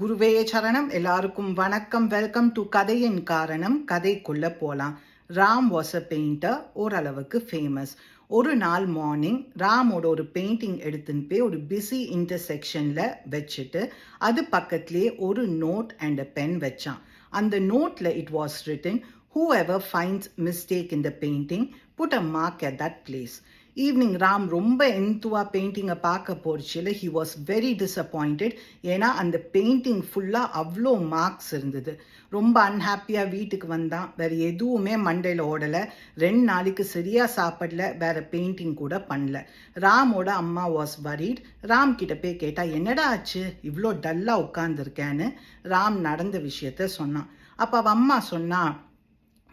குருவே சரணம். எல்லாருக்கும் வணக்கம். வெல்கம் டு கதையின் காரணம். கதைக்குள்ள போலாம். ராம் வாஸ் அ பெயிண்டர் ஓரளவுக்கு ஃபேமஸ் ஒரு நாள் மார்னிங் ராமோட ஒரு பெயிண்டிங் எடுத்துன்னு போய் ஒரு பிஸி இன்டர்செக்ஷனில் வச்சுட்டு அது பக்கத்துலேயே ஒரு நோட் அண்ட் அ பென் வச்சான். அந்த நோட்டில் it was written whoever finds mistake in the painting put a mark at that place evening Ram ரொம்ப எந்துவா பெயிண்டிங்கை பார்க்க போச்சுல ஹி வாஸ் வெரி டிசப்பாயிண்டட் ஏன்னா அந்த பெயிண்டிங் ஃபுல்லாக அவ்வளோ மார்க்ஸ் இருந்தது. ரொம்ப அன்ஹாப்பியாக வீட்டுக்கு வந்தான். வேறு எதுவுமே மண்டையில் ஓடலை. ரெண்டு நாளைக்கு சரியாக சாப்பிடல. வேற பெயிண்டிங் கூட பண்ணல. ராமோட அம்மா வாஸ் வரீட் ராம் கிட்ட போய் கேட்டால் என்னடா ஆச்சு? இவ்வளோ டல்லாக உட்காந்துருக்கேன்னு ராம் நடந்த விஷயத்த சொன்னான். அப்போ அவள் அம்மா சொன்னான்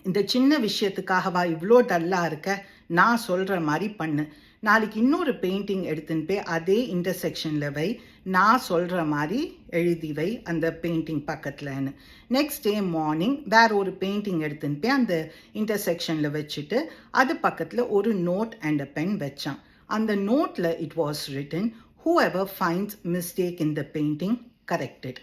இந்த சின்ன விஷயத்துக்காகவா இவ்வளோ டல்லாக இருக்க? நான் சொல்கிற மாதிரி பண்ணு. நாளைக்கு இன்னொரு பெயிண்டிங் எடுத்துன்னு போய் அதே இன்டர்செக்ஷனில் வை. நான் சொல்கிற மாதிரி எழுதி வை அந்த பெயிண்டிங் பக்கத்தில்னு நெக்ஸ்ட் டே மார்னிங் வேற ஒரு பெயிண்டிங் எடுத்துன்னு போய் அந்த இன்டர்செக்ஷனில் வச்சுட்டு அது பக்கத்தில் ஒரு நோட் அண்ட் அ பென் வச்சான். அந்த நோட்டில் it was written whoever finds mistake in the painting corrected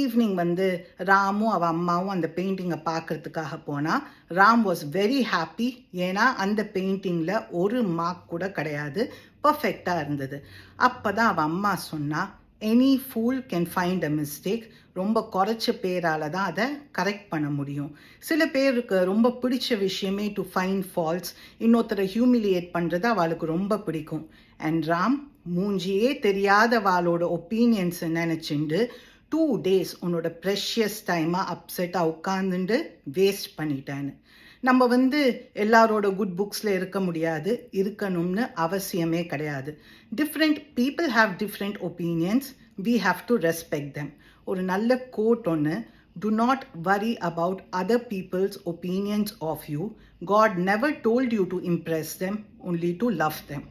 evening வந்து ராமும் அவள் அம்மாவும் அந்த பெயிண்டிங்கை பார்க்குறதுக்காக போனால் ராம் வாஸ் வெரி ஹாப்பி ஏன்னா அந்த பெயிண்டிங்கில் ஒரு மார்க் கூட கிடையாது. பர்ஃபெக்டாக இருந்தது. அப்போ தான் அவள் அம்மா சொன்னால் any fool can find a mistake ரொம்ப குறைச்ச பேரால் தான் அதை கரெக்ட் பண்ண முடியும். சில பேருக்கு ரொம்ப பிடிச்ச விஷயமே டு ஃபைண்ட் ஃபால்ஸ் இன்னொருத்தரை ஹியூமிலியேட் பண்ணுறது அவளுக்கு ரொம்ப பிடிக்கும். அண்ட் ராம் மூஞ்சியே தெரியாத வாளோட ஒப்பீனியன்ஸை நினச்சிண்டு டூ டேஸ் உன்னோட ப்ரெஷியஸ் டைமாக அப்செட்டாக உட்காந்துட்டு வேஸ்ட் பண்ணிட்டேன்னு. நம்ம வந்து எல்லாரோட குட் புக்ஸில் இருக்க முடியாது இருக்கணும்னு அவசியமே கிடையாது. Different people have different opinions we have to respect them ஒரு நல்ல கோட் ஒன்று do not worry about other people's opinions of you God never told you to impress them only to love them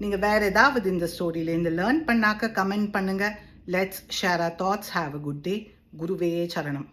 நீங்கள் வேறு ஏதாவது இந்த ஸ்டோரியிலேருந்து learn பண்ணாக்க comment பண்ணுங்கள் let's share our thoughts have a good day குருவே சரணம்